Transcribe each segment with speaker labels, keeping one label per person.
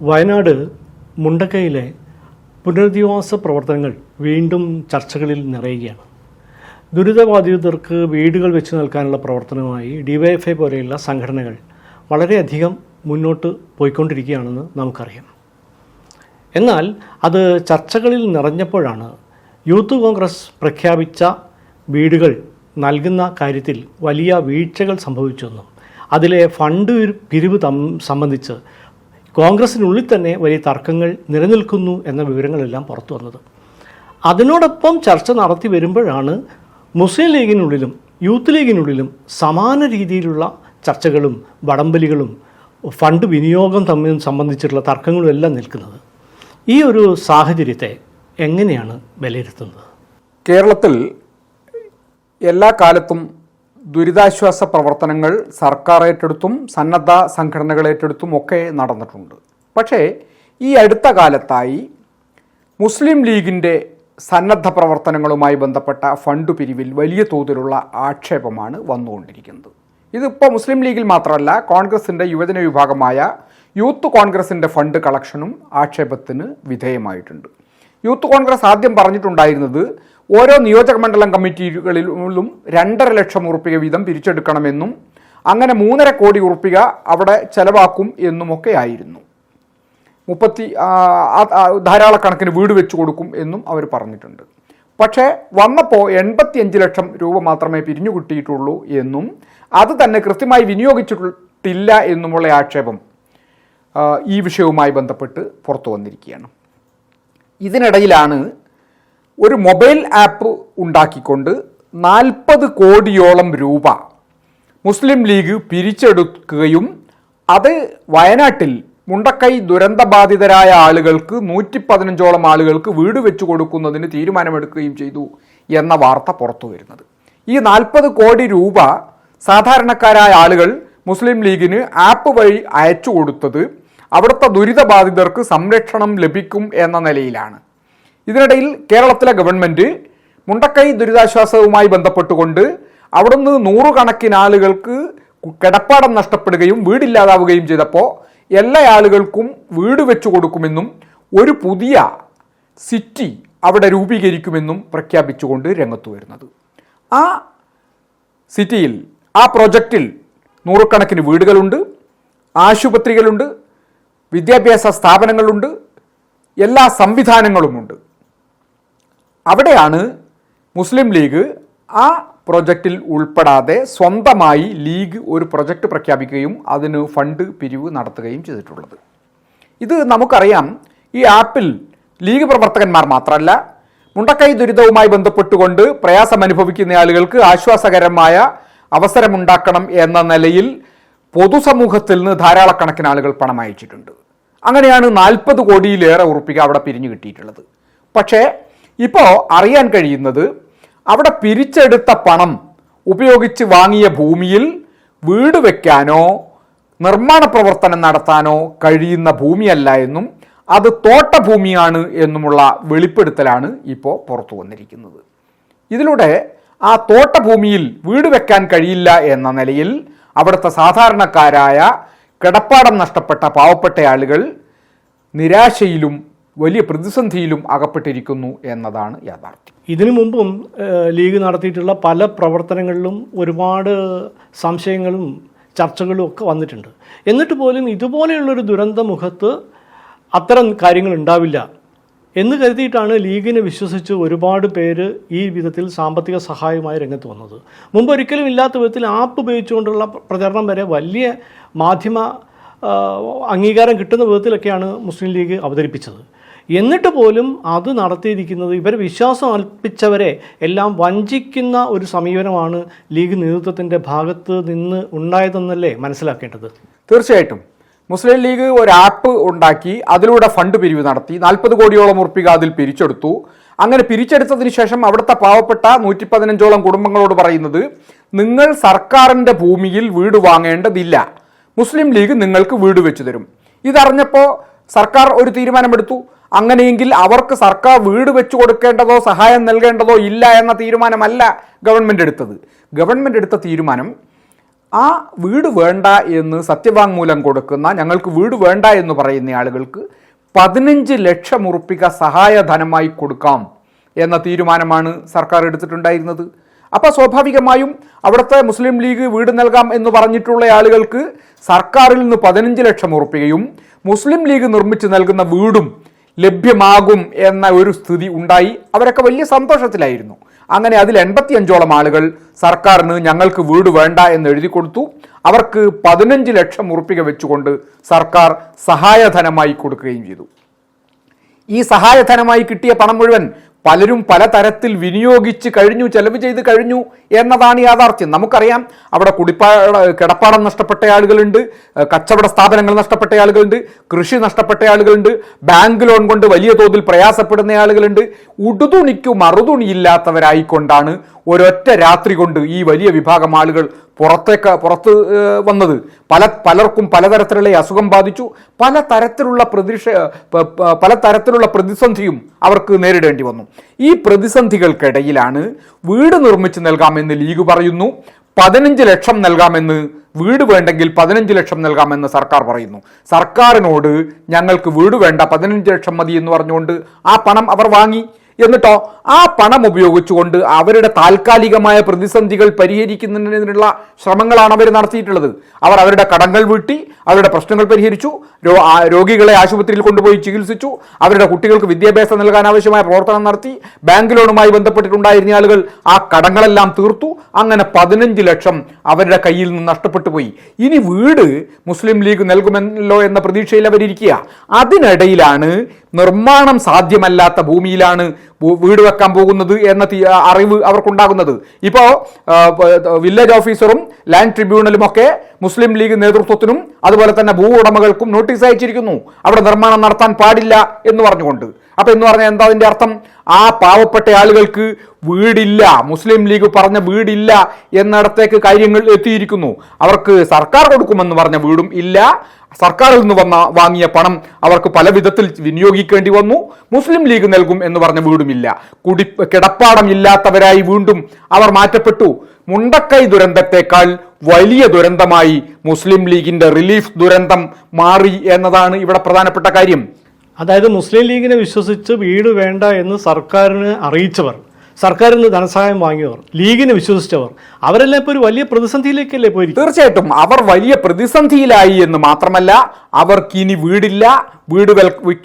Speaker 1: വയനാട് മുണ്ടക്കയിലെ പുനരധിവാസ പ്രവർത്തനങ്ങൾ വീണ്ടും ചർച്ചകളിൽ നിറയുകയാണ്. ദുരിതബാധിതർക്ക് വീടുകൾ വെച്ച് നൽകാനുള്ള പ്രവർത്തനമായി ഡിവൈഎഫ്ഐ പോലെയുള്ള സംഘടനകൾ വളരെയധികം മുന്നോട്ട് പോയിക്കൊണ്ടിരിക്കുകയാണെന്ന് നമുക്കറിയാം. എന്നാൽ അത് ചർച്ചകളിൽ നിറഞ്ഞപ്പോഴാണ് യൂത്ത് കോൺഗ്രസ് പ്രഖ്യാപിച്ച വീടുകൾ നൽകുന്ന കാര്യത്തിൽ വലിയ വീഴ്ചകൾ സംഭവിച്ചെന്നും അതിലെ ഫണ്ട് പിരിവ് സംബന്ധിച്ച് കോൺഗ്രസിനുള്ളിൽ തന്നെ വലിയ തർക്കങ്ങൾ നിലനിൽക്കുന്നു എന്ന വിവരങ്ങളെല്ലാം പുറത്തു വന്നത്. അതിനോടൊപ്പം ചർച്ച നടത്തി വരുമ്പോഴാണ് മുസ്ലിം ലീഗിനുള്ളിലും യൂത്ത് ലീഗിനുള്ളിലും സമാന രീതിയിലുള്ള ചർച്ചകളും വടംവലികളും ഫണ്ട് വിനിയോഗം തമ്മിൽ സംബന്ധിച്ചിട്ടുള്ള തർക്കങ്ങളും എല്ലാം നിൽക്കുന്നത്. ഈ ഒരു സാഹചര്യത്തെ എങ്ങനെയാണ് വിലയിരുത്തുന്നത്?
Speaker 2: കേരളത്തിൽ എല്ലാ കാലത്തും ദുരിതാശ്വാസ പ്രവർത്തനങ്ങൾ സർക്കാർ ഏറ്റെടുത്തും സന്നദ്ധ സംഘടനകൾ ഏറ്റെടുത്തും ഒക്കെ നടന്നിട്ടുണ്ട്. പക്ഷേ ഈ അടുത്ത കാലത്തായി മുസ്ലിം ലീഗിന്റെ സന്നദ്ധ പ്രവർത്തനങ്ങളുമായി ബന്ധപ്പെട്ട ഫണ്ട് പിരിവിൽ വലിയ തോതിലുള്ള ആക്ഷേപമാണ് വന്നുകൊണ്ടിരിക്കുന്നത്. ഇതിപ്പോൾ മുസ്ലിം ലീഗിൽ മാത്രമല്ല കോൺഗ്രസിന്റെ യുവജന വിഭാഗമായ യൂത്ത് കോൺഗ്രസിന്റെ ഫണ്ട് കളക്ഷനും ആക്ഷേപത്തിന് വിധേയമായിട്ടുണ്ട്. യൂത്ത് കോൺഗ്രസ് ആദ്യം പറഞ്ഞിട്ടുണ്ടായിരുന്നത് ഓരോ നിയോജക മണ്ഡലം കമ്മിറ്റികളിലും രണ്ടര ലക്ഷം ഉറുപ്പിക വീതം പിരിച്ചെടുക്കണമെന്നും അങ്ങനെ മൂന്നര കോടി ഉറുപ്പിക അവിടെ ചെലവാക്കും എന്നുമൊക്കെ ആയിരുന്നു. മുപ്പത്തി ധാരാളക്കണക്കിന് വീട് വെച്ചു കൊടുക്കും എന്നും അവർ പറഞ്ഞിട്ടുണ്ട്. പക്ഷേ വന്നപ്പോൾ എൺപത്തിയഞ്ച് ലക്ഷം രൂപ മാത്രമേ പിരിഞ്ഞു കിട്ടിയിട്ടുള്ളൂ എന്നും അത് തന്നെ കൃത്യമായി വിനിയോഗിച്ചിട്ടില്ല എന്നുമുള്ള ആക്ഷേപം ഈ വിഷയവുമായി ബന്ധപ്പെട്ട് പുറത്തു വന്നിരിക്കുകയാണ്. ഇതിനിടയിലാണ് ഒരു മൊബൈൽ ആപ്പ് ഉണ്ടാക്കിക്കൊണ്ട് നാൽപ്പത് കോടിയോളം രൂപ മുസ്ലിം ലീഗ് പിരിച്ചെടുക്കുകയും അത് വയനാട്ടിൽ മുണ്ടക്കൈ ദുരന്തബാധിതരായ ആളുകൾക്ക് നൂറ്റി പതിനഞ്ചോളം ആളുകൾക്ക് വീട് വെച്ചു കൊടുക്കുന്നതിന് തീരുമാനമെടുക്കുകയും ചെയ്തു എന്ന വാർത്ത പുറത്തു വരുന്നത്. ഈ നാൽപ്പത് കോടി രൂപ സാധാരണക്കാരായ ആളുകൾ മുസ്ലിം ലീഗിന് ആപ്പ് വഴി അയച്ചു കൊടുത്തത് അവിടുത്തെ ദുരിതബാധിതർക്ക് സംരക്ഷണം ലഭിക്കും എന്ന നിലയിലാണ്. ഇതിനിടയിൽ കേരളത്തിലെ ഗവൺമെന്റ് മുണ്ടക്കൈ ദുരിതാശ്വാസവുമായി ബന്ധപ്പെട്ടുകൊണ്ട് അവിടുന്ന് നൂറുകണക്കിന് ആളുകൾക്ക് കിടപ്പാടം നഷ്ടപ്പെടുകയും വീടില്ലാതാവുകയും ചെയ്തപ്പോൾ എല്ലാ ആളുകൾക്കും വീട് വെച്ചു കൊടുക്കുമെന്നും ഒരു പുതിയ സിറ്റി അവിടെ രൂപീകരിക്കുമെന്നും പ്രഖ്യാപിച്ചുകൊണ്ട് രംഗത്ത് വരുന്നത്. ആ സിറ്റിയിൽ ആ പ്രൊജക്റ്റിൽ നൂറുകണക്കിന് വീടുകളുണ്ട് ആശുപത്രികളുണ്ട് വിദ്യാഭ്യാസ സ്ഥാപനങ്ങളുണ്ട് എല്ലാ സംവിധാനങ്ങളുമുണ്ട്. അവിടെയാണ് മുസ്ലിം ലീഗ് ആ പ്രൊജക്റ്റിൽ ഉൾപ്പെടാതെ സ്വന്തമായി ലീഗ് ഒരു പ്രൊജക്റ്റ് പ്രഖ്യാപിക്കുകയും അതിന് ഫണ്ട് പിരിവ് നടത്തുകയും ചെയ്തിട്ടുള്ളത്. ഇത് നമുക്കറിയാം ഈ ആപ്പിൽ ലീഗ് പ്രവർത്തകന്മാർ മാത്രമല്ല മുണ്ടക്കൈ ദുരിതവുമായി ബന്ധപ്പെട്ടുകൊണ്ട് പ്രയാസം അനുഭവിക്കുന്ന ആളുകൾക്ക് ആശ്വാസകരമായ അവസരമുണ്ടാക്കണം എന്ന നിലയിൽ പൊതുസമൂഹത്തിൽ നിന്ന് ധാരാളക്കണക്കിന് ആളുകൾ പണം അയച്ചിട്ടുണ്ട് അങ്ങനെയാണ് നാൽപ്പത് കോടിയിലേറെ ഉറുപ്പിക അവിടെ പിരിഞ്ഞു കിട്ടിയിട്ടുള്ളത്. പക്ഷേ ഇപ്പോൾ അറിയാൻ കഴിയുന്നത് അവിടെ പിരിച്ചെടുത്ത പണം ഉപയോഗിച്ച് വാങ്ങിയ ഭൂമിയിൽ വീട് വെക്കാനോ നിർമ്മാണ പ്രവർത്തനം നടത്താനോ കഴിയുന്ന ഭൂമിയല്ല എന്നും അത് തോട്ടഭൂമിയാണ് എന്നുമുള്ള വെളിപ്പെടുത്തലാണ് ഇപ്പോൾ പുറത്തു വന്നിരിക്കുന്നത്. ഇതിലൂടെ ആ തോട്ടഭൂമിയിൽ വീട് വെക്കാൻ കഴിയില്ല എന്ന നിലയിൽ അവിടുത്തെ സാധാരണക്കാരായ കിടപ്പാടം നഷ്ടപ്പെട്ട പാവപ്പെട്ട ആളുകൾ നിരാശയിലും വലിയ പ്രതിസന്ധിയിലും അകപ്പെട്ടിരിക്കുന്നു എന്നതാണ് യാഥാർത്ഥ്യം.
Speaker 1: ഇതിനു മുമ്പും ലീഗ് നടത്തിയിട്ടുള്ള പല പ്രവർത്തനങ്ങളിലും ഒരുപാട് സംശയങ്ങളും ചർച്ചകളും ഒക്കെ വന്നിട്ടുണ്ട്. എന്നിട്ട് പോലും ഇതുപോലെയുള്ളൊരു ദുരന്ത മുഖത്ത് അത്തരം കാര്യങ്ങൾ ഉണ്ടാവില്ല എന്ന് കരുതിയിട്ടാണ് ലീഗിനെ വിശ്വസിച്ച് ഒരുപാട് പേര് ഈ വിധത്തിൽ സാമ്പത്തിക സഹായമായി രംഗത്ത് വന്നത്. മുമ്പ് ഒരിക്കലും ഇല്ലാത്ത വിധത്തിൽ ആപ്പ് ഉപയോഗിച്ചുകൊണ്ടുള്ള പ്രചരണം വരെ വലിയ മാധ്യമ അംഗീകാരം കിട്ടുന്ന വിധത്തിലൊക്കെയാണ് മുസ്ലിം ലീഗ് അവതരിപ്പിച്ചത്. എന്നിട്ട് പോലും അത് നടത്തിയിരിക്കുന്നത് ഇവർ വിശ്വാസം അർപ്പിച്ചവരെ എല്ലാം വഞ്ചിക്കുന്ന ഒരു സമീപനമാണ് ലീഗ് നേതൃത്വത്തിന്റെ ഭാഗത്ത് നിന്ന് ഉണ്ടായതെന്നല്ലേ മനസ്സിലാക്കേണ്ടത്?
Speaker 2: തീർച്ചയായിട്ടും. മുസ്ലിം ലീഗ് ഒരു ആപ്പ് ഉണ്ടാക്കി അതിലൂടെ ഫണ്ട് പിരിവ് നടത്തി നാൽപ്പത് കോടിയോളം ഉറപ്പിക അതിൽ പിരിച്ചെടുത്തു. അങ്ങനെ പിരിച്ചെടുത്തതിന് ശേഷം അവിടുത്തെ പാവപ്പെട്ട നൂറ്റി പതിനഞ്ചോളം കുടുംബങ്ങളോട് പറയുന്നത് നിങ്ങൾ സർക്കാരിന്റെ ഭൂമിയിൽ വീട് വാങ്ങേണ്ടതില്ല. മുസ്ലിം ലീഗ് നിങ്ങൾക്ക് വീട് വെച്ചു തരും. ഇതറിഞ്ഞപ്പോൾ സർക്കാർ ഒരു തീരുമാനമെടുത്തു. അങ്ങനെയെങ്കിൽ അവർക്ക് സർക്കാർ വീട് വെച്ചു കൊടുക്കേണ്ടതോ സഹായം നൽകേണ്ടതോ ഇല്ല എന്ന തീരുമാനമല്ല ഗവൺമെന്റ് എടുത്തത്. ഗവൺമെന്റ് എടുത്ത തീരുമാനം ആ വീട് വേണ്ട എന്ന് സത്യവാങ്മൂലം കൊടുക്കുന്ന ഞങ്ങൾക്ക് വീട് വേണ്ട എന്ന് പറയുന്ന ആളുകൾക്ക് പതിനഞ്ച് ലക്ഷം ഉറുപ്പിക സഹായധനമായി കൊടുക്കാം എന്ന തീരുമാനമാണ് സർക്കാർ എടുത്തിട്ടുണ്ടായിരുന്നത്. അപ്പോൾ സ്വാഭാവികമായും അവിടുത്തെ മുസ്ലിം ലീഗ് വീട് നൽകാം എന്ന് പറഞ്ഞിട്ടുള്ള ആളുകൾക്ക് സർക്കാരിൽ നിന്ന് പതിനഞ്ച് ലക്ഷം ഉറപ്പിക്കുകയും മുസ്ലിം ലീഗ് നിർമ്മിച്ച് നൽകുന്ന വീടും ലഭ്യമാകും എന്ന ഒരു സ്ഥിതി ഉണ്ടായി. അവരൊക്കെ വലിയ സന്തോഷത്തിലായിരുന്നു. അങ്ങനെ അതിൽ എൺപത്തിയഞ്ചോളം ആളുകൾ സർക്കാരിന് ഞങ്ങൾക്ക് വീട് വേണ്ട എന്ന് എഴുതി കൊടുത്തു. അവർക്ക് പതിനഞ്ച് ലക്ഷം ഉറുപ്പിക വെച്ചുകൊണ്ട് സർക്കാർ സഹായധനമായി കൊടുക്കുകയും ചെയ്തു. ഈ സഹായധനമായി കിട്ടിയ പണം മുഴുവൻ പലരും പലതരത്തിൽ വിനിയോഗിച്ച് കഴിഞ്ഞു ചെലവ് ചെയ്ത് കഴിഞ്ഞു എന്നതാണ് യാഥാർത്ഥ്യം. നമുക്കറിയാം അവിടെ കുടിപ്പാട കിടപ്പാടം നഷ്ടപ്പെട്ട ആളുകളുണ്ട് കച്ചവട സ്ഥാപനങ്ങൾ നഷ്ടപ്പെട്ട ആളുകളുണ്ട് കൃഷി നഷ്ടപ്പെട്ട ആളുകളുണ്ട് ബാങ്ക് ലോൺ കൊണ്ട് വലിയ തോതിൽ പ്രയാസപ്പെടുന്ന ആളുകളുണ്ട്. ഉടുതുണിക്കു മറുതുണിയില്ലാത്തവരായിക്കൊണ്ടാണ് ഒരൊറ്റ രാത്രി കൊണ്ട് ഈ വലിയ വിഭാഗം ആളുകൾ പുറത്തേക്ക് പുറത്ത് വന്നത്. പല പലർക്കും പലതരത്തിലുള്ള അസുഖം ബാധിച്ചു. പല തരത്തിലുള്ള പ്രതിഷ പല തരത്തിലുള്ള പ്രതിസന്ധിയും അവർക്ക് നേരിടേണ്ടി വന്നു. ഈ പ്രതിസന്ധികൾക്കിടയിലാണ് വീട് നിർമ്മിച്ച് നൽകാമെന്ന് ലീഗ് പറയുന്നു. പതിനഞ്ച് ലക്ഷം നൽകാമെന്ന് വീട് വേണ്ടെങ്കിൽ പതിനഞ്ച് ലക്ഷം നൽകാമെന്ന് സർക്കാർ പറയുന്നു. സർക്കാരിനോട് ഞങ്ങൾക്ക് വീട് വേണ്ട പതിനഞ്ച് ലക്ഷം മതി എന്ന് പറഞ്ഞുകൊണ്ട് ആ പണം അവർ വാങ്ങി. എന്നിട്ടോ ആ പണം ഉപയോഗിച്ചുകൊണ്ട് അവരുടെ താൽക്കാലികമായ പ്രതിസന്ധികൾ പരിഹരിക്കുന്നതിനുള്ള ശ്രമങ്ങളാണ് അവർ നടത്തിയിട്ടുള്ളത്. അവർ അവരുടെ കടങ്ങൾ വീട്ടി അവരുടെ പ്രശ്നങ്ങൾ പരിഹരിച്ചു രോഗികളെ ആശുപത്രിയിൽ കൊണ്ടുപോയി ചികിത്സിച്ചു അവരുടെ കുട്ടികൾക്ക് വിദ്യാഭ്യാസം നൽകാൻ ആവശ്യമായ പ്രവർത്തനം നടത്തി ബാങ്ക് ലോണുമായി ബന്ധപ്പെട്ടിട്ടുണ്ടായിരുന്ന ആളുകൾ ആ കടങ്ങളെല്ലാം തീർത്തു അങ്ങനെ പതിനഞ്ച് ലക്ഷം അവരുടെ കയ്യിൽ നിന്ന് നഷ്ടപ്പെട്ടു പോയി. ഇനി വീട് മുസ്ലിം ലീഗ് നൽകുമല്ലോ എന്ന പ്രതീക്ഷയിൽ അവരിയ്ക്കുക അതിനിടയിലാണ് നിർമ്മാണം സാധ്യമല്ലാത്ത ഭൂമിയിലാണ് വീട് വെക്കാൻ പോകുന്നത് എന്ന അറിവ് അവർക്കുണ്ടാകുന്നത്. ഇപ്പോൾ വില്ലേജ് ഓഫീസറും ലാൻഡ് ട്രിബ്യൂണലും ഒക്കെ മുസ്ലിം ലീഗ് നേതൃത്വത്തിനും അതുപോലെ തന്നെ ഭൂ ഉടമകൾക്കും നോട്ടീസ് അയച്ചിരിക്കുന്നു. അവിടെ നിർമ്മാണം നടത്താൻ പാടില്ല എന്ന് പറഞ്ഞുകൊണ്ട്. അപ്പൊ എന്ന് പറഞ്ഞാൽ എന്താ അതിന്റെ അർത്ഥം? ആ പാവപ്പെട്ട ആളുകൾക്ക് വീടില്ല മുസ്ലിം ലീഗ് പറഞ്ഞ വീടില്ല എന്നിടത്തേക്ക് കാര്യങ്ങൾ എത്തിയിരിക്കുന്നു. അവർക്ക് സർക്കാർ കൊടുക്കുമെന്ന് പറഞ്ഞ വീടും ഇല്ല. സർക്കാരിൽ നിന്ന് വന്ന വാങ്ങിയ പണം അവർക്ക് പല വിധത്തിൽ വിനിയോഗിക്കേണ്ടി വന്നു. മുസ്ലിം ലീഗ് നൽകും എന്ന് പറഞ്ഞ വീടുമില്ല കുടി കിടപ്പാടം ഇല്ലാത്തവരായി വീണ്ടും അവർ മാറ്റപ്പെട്ടു. മുണ്ടക്കൈ ദുരന്തത്തെക്കാൾ വലിയ ദുരന്തമായി മുസ്ലിം ലീഗിന്റെ റിലീഫ് ദുരന്തം മാറി എന്നതാണ് ഇവിടെ പ്രധാനപ്പെട്ട കാര്യം.
Speaker 1: അതായത് മുസ്ലിം ലീഗിനെ വിശ്വസിച്ച് വീട് വേണ്ട എന്ന് സർക്കാരിന് അറിയിച്ചവർ സർക്കാരിൽ നിന്ന് ധനസഹായം വാങ്ങിയവർ ലീഗിനെ വിശ്വസിച്ചവർ അവരെല്ലാം ഇപ്പോൾ ഒരു വലിയ പ്രതിസന്ധിയിലേക്കല്ലേ പോയി
Speaker 2: തീർച്ചയായിട്ടും. അവർ വലിയ പ്രതിസന്ധിയിലായി എന്ന് മാത്രമല്ല അവർക്കിനി വീടില്ല വീട്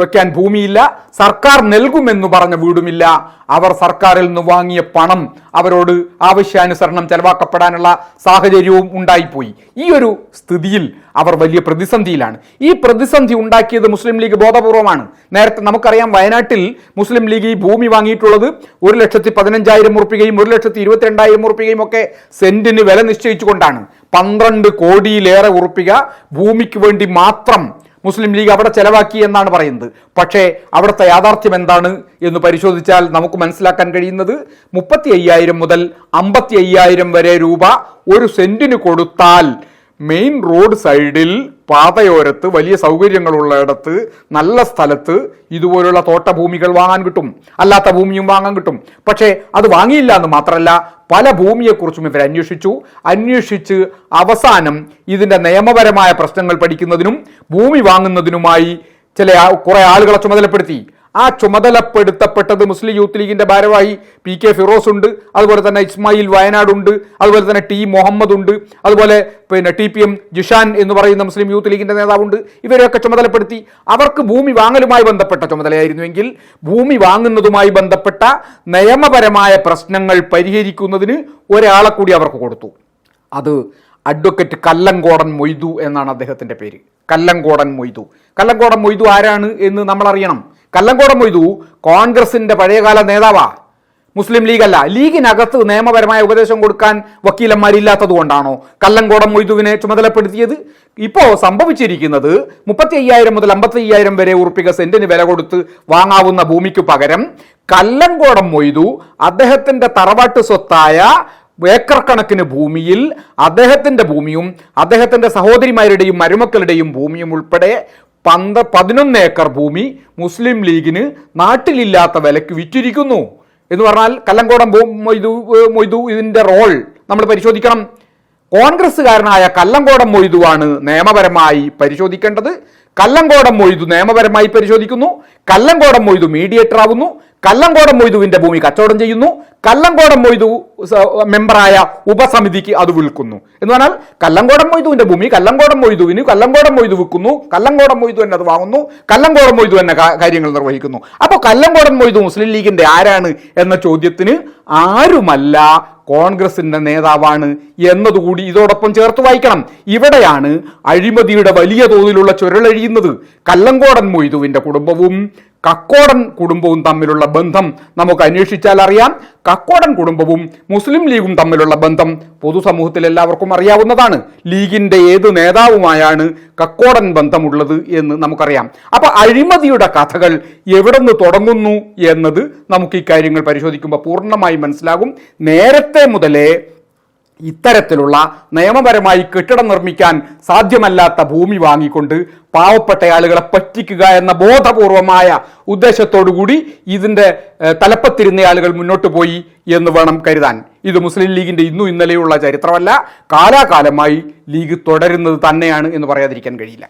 Speaker 2: വെക്കാൻ ഭൂമിയില്ല. സർക്കാർ നൽകുമെന്ന് പറഞ്ഞ വീടുമില്ല. അവർ സർക്കാരിൽ നിന്ന് വാങ്ങിയ പണം അവരോട് ആവശ്യാനുസരണം ചെലവാക്കപ്പെടാനുള്ള സാഹചര്യവും ഉണ്ടായിപ്പോയി. ഈ ഒരു സ്ഥിതിയിൽ അവർ വലിയ പ്രതിസന്ധിയിലാണ്. ഈ പ്രതിസന്ധി ഉണ്ടാക്കിയത് മുസ്ലിം ലീഗ് ബോധപൂർവമാണ്. നേരത്തെ നമുക്കറിയാം വയനാട്ടിൽ മുസ്ലിം ലീഗ് ഈ ഭൂമി വാങ്ങിയിട്ടുള്ളത് ഒരു ലക്ഷത്തി പതിനഞ്ചായിരം ഉറുപ്പികയും ഒരു ലക്ഷത്തി ഇരുപത്തിരണ്ടായിരം ഉറുപ്പികയും ഒക്കെ സെന്റിന് വില നിശ്ചയിച്ചുകൊണ്ടാണ്. പന്ത്രണ്ട് കോടിയിലേറെ ഉറുപ്പിക ഭൂമിക്ക് വേണ്ടി മാത്രം മുസ്ലിം ലീഗ് അവിടെ ചെലവാക്കി എന്നാണ് പറയുന്നത്. പക്ഷേ അവിടുത്തെ യാഥാർത്ഥ്യം എന്താണ് എന്ന് പരിശോധിച്ചാൽ നമുക്ക് മനസ്സിലാക്കാൻ കഴിയുന്നത് മുപ്പത്തി അയ്യായിരം മുതൽ അമ്പത്തി അയ്യായിരം വരെ രൂപ ഒരു സെന്റിന് കൊടുത്താൽ മെയിൻ റോഡ് സൈഡിൽ പാതയോരത്ത് വലിയ സൗകര്യങ്ങളുള്ളിടത്ത് നല്ല സ്ഥലത്ത് ഇതുപോലുള്ള തോട്ടഭൂമികൾ വാങ്ങാൻ കിട്ടും. അല്ലാത്ത ഭൂമിയും വാങ്ങാൻ കിട്ടും. പക്ഷേ അത് വാങ്ങിയില്ല എന്ന് മാത്രമല്ല പല ഭൂമിയെക്കുറിച്ചും ഇവർ അന്വേഷിച്ചു. അന്വേഷിച്ച് അവസാനം ഇതിന്റെ നിയമപരമായ പ്രശ്നങ്ങൾ പഠിക്കുന്നതിനും ഭൂമി വാങ്ങുന്നതിനുമായി ചില കുറേ ആളുകളെ ചുമതലപ്പെടുത്തി. ആ ചുമതലപ്പെടുത്തപ്പെട്ടത് മുസ്ലിം യൂത്ത് ലീഗിന്റെ ഭാരവാഹി പി കെ ഫിറോസ് ഉണ്ട് അതുപോലെ തന്നെ ഇസ്മായിൽ വയനാട് ഉണ്ട് അതുപോലെ തന്നെ ടി മുഹമ്മദ് ഉണ്ട് അതുപോലെ പിന്നെ ടി പി എം ജിഷാൻ എന്ന് പറയുന്ന മുസ്ലിം യൂത്ത് ലീഗിന്റെ നേതാവുണ്ട്. ഇവരെയൊക്കെ ചുമതലപ്പെടുത്തി അവർക്ക് ഭൂമി വാങ്ങലുമായി ബന്ധപ്പെട്ട ചുമതലയായിരുന്നുവെങ്കിൽ ഭൂമി വാങ്ങുന്നതുമായി ബന്ധപ്പെട്ട നിയമപരമായ പ്രശ്നങ്ങൾ പരിഹരിക്കുന്നതിന് ഒരാളെ കൂടി അവർക്ക് കൊടുത്തു. അത് അഡ്വക്കേറ്റ് കല്ലങ്കോടൻ മൊയ്തു എന്നാണ് അദ്ദേഹത്തിന്റെ പേര്. കല്ലങ്കോടൻ മൊയ്തു. കല്ലങ്കോടൻ മൊയ്തു ആരാണ് എന്ന് നമ്മൾ അറിയണം കല്ലങ്കോടൻ മൊയ്തു. കോൺഗ്രസിന്റെ പഴയകാല നേതാവാ. മുസ്ലിം ലീഗ് അല്ല ലീഗിനകത്ത് നിയമപരമായ ഉപദേശം കൊടുക്കാൻ വക്കീലന്മാരില്ലാത്തത് കൊണ്ടാണോ കല്ലങ്കോടൻ മൊയ്തുവിനെ ചുമതലപ്പെടുത്തിയത്? ഇപ്പോൾ സംഭവിച്ചിരിക്കുന്നത് മുപ്പത്തി അയ്യായിരം മുതൽ അമ്പത്തി അയ്യായിരം വരെ ഉറുപ്പിക സെന്റിന് വില കൊടുത്ത് വാങ്ങാവുന്ന ഭൂമിക്ക് പകരം കല്ലങ്കോടം മൊയ്തു അദ്ദേഹത്തിന്റെ തറവാട്ട് സ്വത്തായ ഏക്കർ കണക്കിന് ഭൂമിയിൽ അദ്ദേഹത്തിന്റെ ഭൂമിയും അദ്ദേഹത്തിന്റെ സഹോദരിമാരുടെയും മരുമക്കളുടെയും ഭൂമിയും ഉൾപ്പെടെ പന്ത പതിനൊന്ന് ഏക്കർ ഭൂമി മുസ്ലിം ലീഗിന് നാട്ടിലില്ലാത്ത വിലക്ക് വിറ്റിരിക്കുന്നു. എന്ന് പറഞ്ഞാൽ കല്ലങ്കോടം മൊയ്തു മൊയ്തു ഇതിന്റെ റോൾ നമ്മൾ പരിശോധിക്കണം. കോൺഗ്രസ്സുകാരനായ കല്ലങ്കോടം മൊയ്തുവാണ് നിയമപരമായി പരിശോധിക്കേണ്ടത്. കല്ലങ്കോടം മൊയ്തു നിയമപരമായി പരിശോധിക്കുന്നു. കല്ലങ്കോടം മൊയ്തു മീഡിയേറ്റർ ആവുന്നു. കല്ലങ്കോടം മൊയ്തുവിന്റെ ഭൂമി കച്ചവടം ചെയ്യുന്നു. കല്ലങ്കോടം മൊയ്തു മെമ്പറായ ഉപസമിതിക്ക് അത് വിൽക്കുന്നു. എന്ന് പറഞ്ഞാൽ കല്ലങ്കോടം മൊയ്തുവിന്റെ ഭൂമി കല്ലങ്കോടം മൊയ്തുവിന് കല്ലങ്കോടം മൊയ്തു വിൽക്കുന്നു. കല്ലങ്കോടം മൊയ്തു തന്നെ അത് വാങ്ങുന്നു. കല്ലങ്കോടം മൊയ്തു തന്നെ കാര്യങ്ങൾ നിർവഹിക്കുന്നു. അപ്പോൾ കല്ലങ്കോടം മൊയ്തു മുസ്ലിം ലീഗിന്റെ ആരാണ് എന്ന ചോദ്യത്തിന് ആരുമല്ല കോൺഗ്രസിന്റെ നേതാവാണ് എന്നതുകൂടി ഇതോടൊപ്പം ചേർത്ത് വായിക്കണം. ഇവിടെയാണ് അഴിമതിയുടെ വലിയ തോതിലുള്ള ചുരളഴിയുന്നത്. കല്ലങ്കോടൻ മൊയ്തുവിന്റെ കുടുംബവും കക്കോടൻ കുടുംബവും തമ്മിലുള്ള ബന്ധം നമുക്ക് അന്വേഷിച്ചാൽ അറിയാം. കക്കോടൻ കുടുംബവും മുസ്ലിം ലീഗും തമ്മിലുള്ള ബന്ധം പൊതുസമൂഹത്തിൽ എല്ലാവർക്കും അറിയാവുന്നതാണ്. ലീഗിന്റെ ഏത് നേതാവുമായാണ് കക്കോടൻ ബന്ധമുള്ളത് എന്ന് നമുക്കറിയാം. അപ്പൊ അഴിമതിയുടെ കഥകൾ എവിടെ നിന്ന് തുടങ്ങുന്നു എന്നത് നമുക്ക് ഈ കാര്യങ്ങൾ പരിശോധിക്കുമ്പോൾ പൂർണമായി മനസ്സിലാകും. നേരത്തെ മുതലേ ഇത്തരത്തിലുള്ള നിയമപരമായി കെട്ടിടം നിർമ്മിക്കാൻ സാധ്യമല്ലാത്ത ഭൂമി വാങ്ങിക്കൊണ്ട് പാവപ്പെട്ട ആളുകളെ പറ്റിക്കുക എന്ന ബോധപൂർവമായ ഉദ്ദേശത്തോടുകൂടി ഇതിന്റെ തലപ്പത്തിരുന്ന ആളുകൾ മുന്നോട്ട് പോയി എന്ന് വേണം കരുതാൻ. ഇത് മുസ്ലിം ലീഗിന്റെ ഇന്നും ഇന്നലെയുള്ള ചരിത്രമല്ല കാലാകാലമായി ലീഗ് തുടരുന്നത് തന്നെയാണ് എന്ന് പറയാതിരിക്കാൻ കഴിയില്ല.